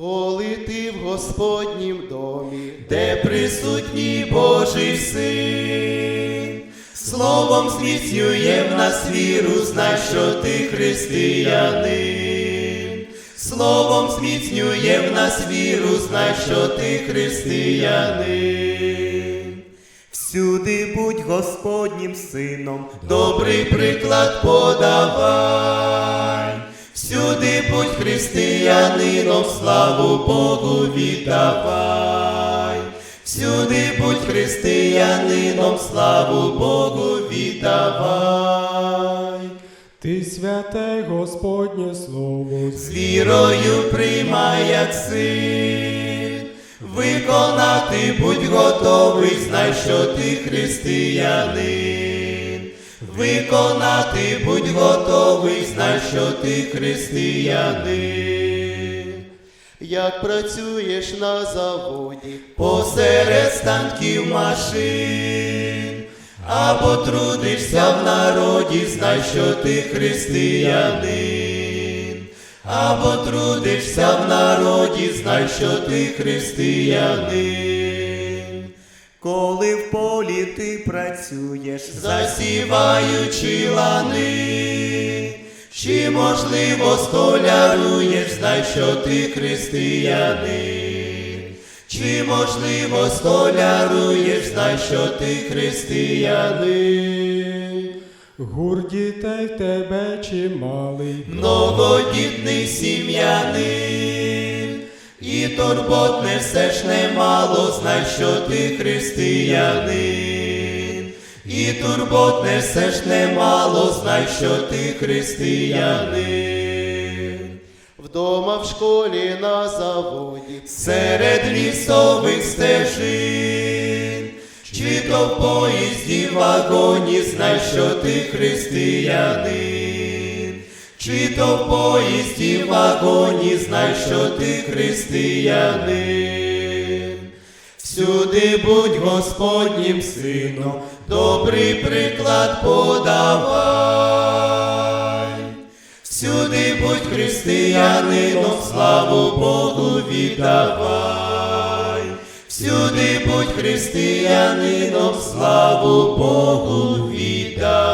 коли ти в Господнім домі, де присутній Божий син, словом зміцнює в нас віру, знай, що ти християнин, словом зміцнює в нас віру, знай, що ти християнин. Всюди будь Господнім сином, Добрий приклад подавай, всюди будь християнином, славу Богу віддавай, всюди будь християнином, славу Богу віддавай, Ти святе Господнє Слово, з вірою приймай як син, виконати будь готовий, знай, що ти християнин. Виконати будь готовий, знай, що ти християнин. як працюєш на заводі, Посеред станків машин, або трудишся в народі, знай, що ти християнин, або трудишся в народі, знай, що ти християнин. Коли в полі ти працюєш, засіваючи лани, чи можливо столяруєш, знай, що ти християнин, чи можливо столяруєш, знай, що ти християнин, гур дітей в тебе чималий, многодітний сім'янин, і турбот несеш немало, знай, що ти християнин, і турбот несеш немало, знай, що ти християнин. вдома в школі на заводі, Серед лісових стежин, чи то в поїзді вагоні, знай, що ти християнин, чи то в поїзді в вагоні, знай, що ти християнин. Всюди будь Господнім сином, добрий приклад подавай. Всюди будь християнином, славу Богу віддавай. Всюди будь християнином, славу Богу віддавай.